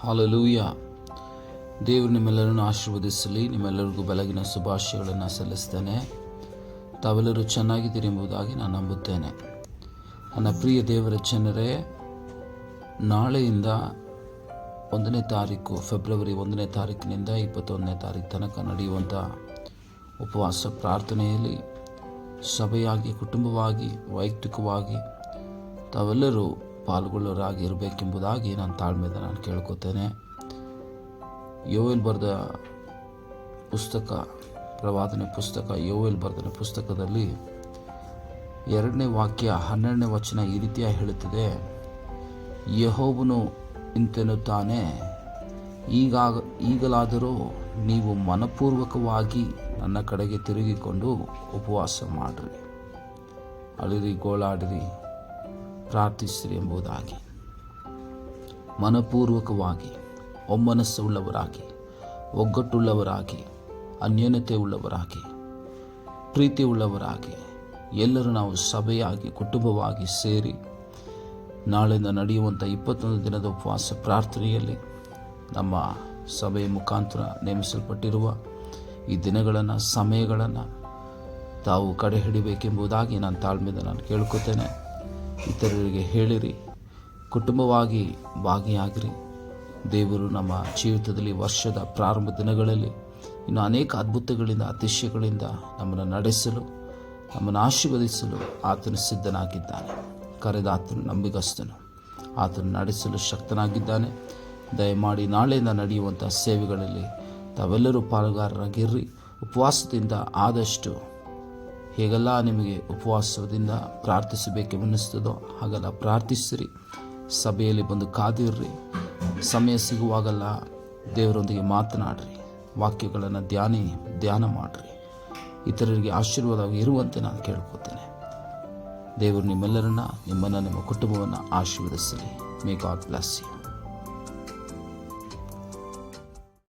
Hallelujah. ದೇವರು ನಿಮ್ಮೆಲ್ಲರನ್ನು ಆಶೀರ್ವದಿಸಲಿ, ನಿಮ್ಮೆಲ್ಲರಿಗೂ ಬೆಳಗಿನ ಶುಭಾಶಯಗಳನ್ನು ಸಲ್ಲಿಸ್ತೇನೆ. ತಾವೆಲ್ಲರೂ ಚೆನ್ನಾಗಿದ್ದೀರಿ ಎಂಬುದಾಗಿ ನಾನು ನಂಬುತ್ತೇನೆ. ನನ್ನ ಪ್ರಿಯ ದೇವರ ಜನರೇ, ನಾಳೆಯಿಂದ ಒಂದನೇ ತಾರೀಕು, ಫೆಬ್ರವರಿ ಒಂದನೇ ತಾರೀಕಿನಿಂದ ಇಪ್ಪತ್ತೊಂದನೇ ತಾರೀಕು ತನಕ ನಡೆಯುವಂಥ ಉಪವಾಸ ಪ್ರಾರ್ಥನೆಯಲ್ಲಿ ಸಭೆಯಾಗಿ, ಕುಟುಂಬವಾಗಿ, ವೈಯಕ್ತಿಕವಾಗಿ ತಾವೆಲ್ಲರೂ ಪಾಲ್ಗೊಳ್ಳೋರಾಗಿ ಇರಬೇಕೆಂಬುದಾಗಿ ನಾನು ತಾಳ್ಮೆಯಿಂದ ನಾನು ಕೇಳ್ಕೊತೇನೆ. ಯೋವೆಲ್ ಬರೆದ ಪುಸ್ತಕ, ಪ್ರವಾದನೆ ಪುಸ್ತಕ, ಯೋವೆಲ್ ಬರೆದನೆ ಪುಸ್ತಕದಲ್ಲಿ ಎರಡನೇ ವಾಕ್ಯ ಹನ್ನೆರಡನೇ ವಚನ ಈ ರೀತಿಯ ಹೇಳುತ್ತದೆ. ಯಹೋಬನು ಇಂತೆನ್ನುತ್ತಾನೆ, ಈಗಾಗ, ಈಗಲಾದರೂ ನೀವು ಮನಪೂರ್ವಕವಾಗಿ ನನ್ನ ಕಡೆಗೆ ತಿರುಗಿಕೊಂಡು ಉಪವಾಸ ಮಾಡಿರಿ. ಅಳಿರಿ, ಗೋಳಾಡಿರಿ. ಪ್ರಾರ್ಥಿಸಿರಿ ಎಂಬುದಾಗಿ ಮನಪೂರ್ವಕವಾಗಿ, ಒಮ್ಮನಸ್ಸುಳ್ಳವರಾಗಿ, ಒಗ್ಗಟ್ಟುಳ್ಳವರಾಗಿ ಅನ್ಯೋನ್ಯತೆ ಉಳ್ಳವರಾಗಿ ಪ್ರೀತಿ ಉಳ್ಳವರಾಗಿ ಎಲ್ಲರೂ ನಾವು ಸಭೆಯಾಗಿ, ಕುಟುಂಬವಾಗಿ ಸೇರಿ ನಾಳೆಯಿಂದ ನಡೆಯುವಂಥ ಇಪ್ಪತ್ತೊಂದು ದಿನದ ಉಪವಾಸ ಪ್ರಾರ್ಥನೆಯಲ್ಲಿ ನಮ್ಮ ಸಭೆಯ ಮುಖಾಂತರ ನೇಮಿಸಲ್ಪಟ್ಟಿರುವ ಈ ದಿನಗಳನ್ನು, ಸಮಯಗಳನ್ನು ತಾವು ಕಡೆ ಹಿಡಿಬೇಕೆಂಬುದಾಗಿ ನಾನು ತಾಳ್ಮೆಯಿಂದ ನಾನು ಕೇಳ್ಕೊತೇನೆ. ಇತರರಿಗೆ ಹೇಳಿರಿ. ಕುಟುಂಬವಾಗಿ ಭಾಗಿಯಾಗಿರಿ. ದೇವರು ನಮ್ಮ ಜೀವಿತದಲ್ಲಿ ವರ್ಷದ ಪ್ರಾರಂಭ ದಿನಗಳಲ್ಲಿ ಇನ್ನು ಅನೇಕ ಅದ್ಭುತಗಳಿಂದ, ಅತಿಶಯಗಳಿಂದ ನಮ್ಮನ್ನು ನಡೆಸಲು, ನಮ್ಮನ್ನು ಆಶೀರ್ವದಿಸಲು ಆತನು ಸಿದ್ಧನಾಗಿದ್ದಾನೆ. ಕರೆದ ಆತನು ನಂಬಿಗಸ್ತನು. ಆತನು ನಡೆಸಲು ಶಕ್ತನಾಗಿದ್ದಾನೆ. ದಯಮಾಡಿ ನಾಳೆಯಿಂದ ನಡೆಯುವಂಥ ಸೇವೆಗಳಲ್ಲಿ ತಾವೆಲ್ಲರೂ ಪಾಲುಗಾರರಾಗಿರ್ರಿ. ಉಪವಾಸದಿಂದ ಆದಷ್ಟು ಹೇಗೆಲ್ಲ ನಿಮಗೆ ಉಪವಾಸದಿಂದ ಪ್ರಾರ್ಥಿಸಬೇಕೆನ್ನಿಸ್ತದೋ ಹಾಗೆಲ್ಲ ಪ್ರಾರ್ಥಿಸಿರಿ. ಸಭೆಯಲ್ಲಿ ಬಂದು ಕಾದಿರ್ರಿ. ಸಮಯ ಸಿಗುವಾಗೆಲ್ಲ ದೇವರೊಂದಿಗೆ ಮಾತನಾಡ್ರಿ. ವಾಕ್ಯಗಳನ್ನು ಧ್ಯಾನಿ, ಧ್ಯಾನ ಮಾಡಿರಿ. ಇತರರಿಗೆ ಆಶೀರ್ವಾದವಾಗಿ ಇರುವಂತೆ ನಾನು ಕೇಳ್ಕೊತೇನೆ. ದೇವರು ನಿಮ್ಮೆಲ್ಲರನ್ನ, ನಿಮ್ಮನ್ನು, ನಿಮ್ಮ ಕುಟುಂಬವನ್ನು ಆಶೀರ್ವದಿಸಲಿ. May god bless you